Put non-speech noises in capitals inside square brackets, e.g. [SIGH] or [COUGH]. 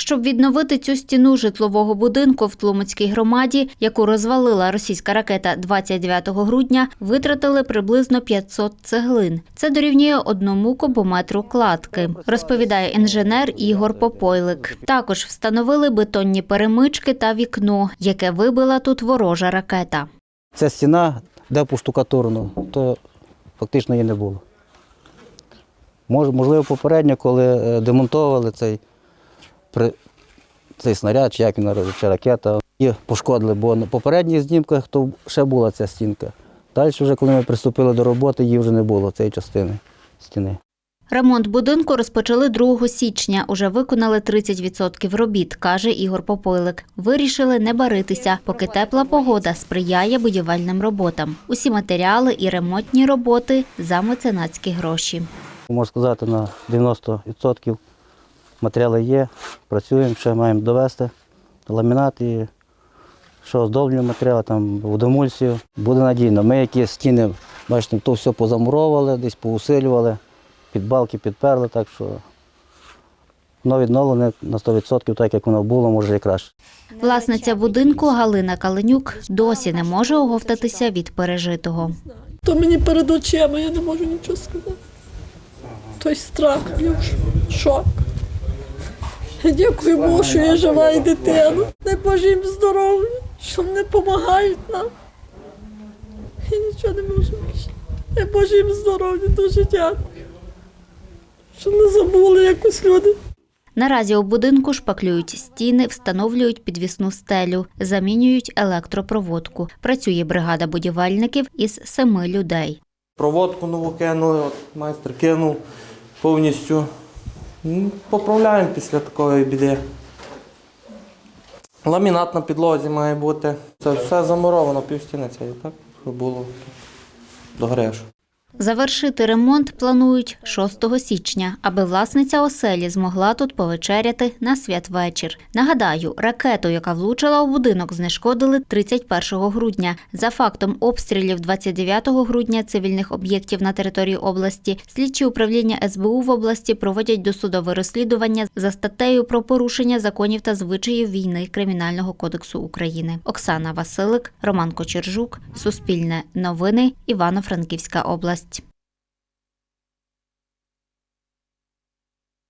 Щоб відновити цю стіну житлового будинку в Тлумацькій громаді, яку розвалила російська ракета 29 грудня, витратили приблизно 500 цеглин. Це дорівнює одному кубометру кладки, розповідає інженер Ігор Попойлик. Також встановили бетонні перемички та вікно, яке вибила тут ворожа ракета. Ця стіна, де поштукатурено, то фактично її не було. Мож- Можливо, попередньо, коли е, демонтовували цей, при- цей снаряд, чи як він називається, чи ракета, її пошкодили, бо на попередніх знімках то ще була ця стінка. Далі, вже, коли ми приступили до роботи, її вже не було, цієї частини стіни. Ремонт будинку розпочали 2 січня. Уже виконали 30% робіт, каже Ігор Попойлик. Вирішили не баритися, поки тепла погода сприяє будівельним роботам. Усі матеріали і ремонтні роботи за меценатські гроші. Можна сказати, на 90% матеріали є, працюємо, ще маємо довести ламінат і що оздоблюємо матеріали, там водомульсію. Буде надійно. Ми які стіни, бачите, то все позамуровували, десь поусилювали, під балки підперли, так що воно відновлене на 100%, так як воно було, може і краще. Власниця будинку Галина Каленюк досі не може оговтатися від пережитого. То мені перед очима, я не можу нічого сказати. Той страх, шок. [LAUGHS] Дякую Богу, що я жива і дитина. Дай Боже їм здоров'я, що вони допомагають нам. Я нічого не можу більше. Дай Боже їм здоров'я, дуже дякую. Що не забули якось люди. Наразі у будинку шпаклюють стіни, встановлюють підвісну стелю, замінюють електропроводку. Працює бригада будівельників із семи людей. Проводку нову кинули, от майстер кинув повністю. Ну, Поправляємо після такої біди. Ламінат на підлозі має бути. Це все замуровано, півстіни цієї, так? Було до грешу. Завершити ремонт планують 6 січня, аби власниця оселі змогла тут повечеряти на святвечір. Нагадаю, ракету, яка влучила у будинок, знешкодили 31 грудня. За фактом обстрілів 29 грудня цивільних об'єктів на території області, слідчі управління СБУ в області проводять досудове розслідування за статтею про порушення законів та звичаїв війни Кримінального кодексу України. Оксана Василик, Роман Кочержук, Суспільне новини, Івано-Франківська область користь.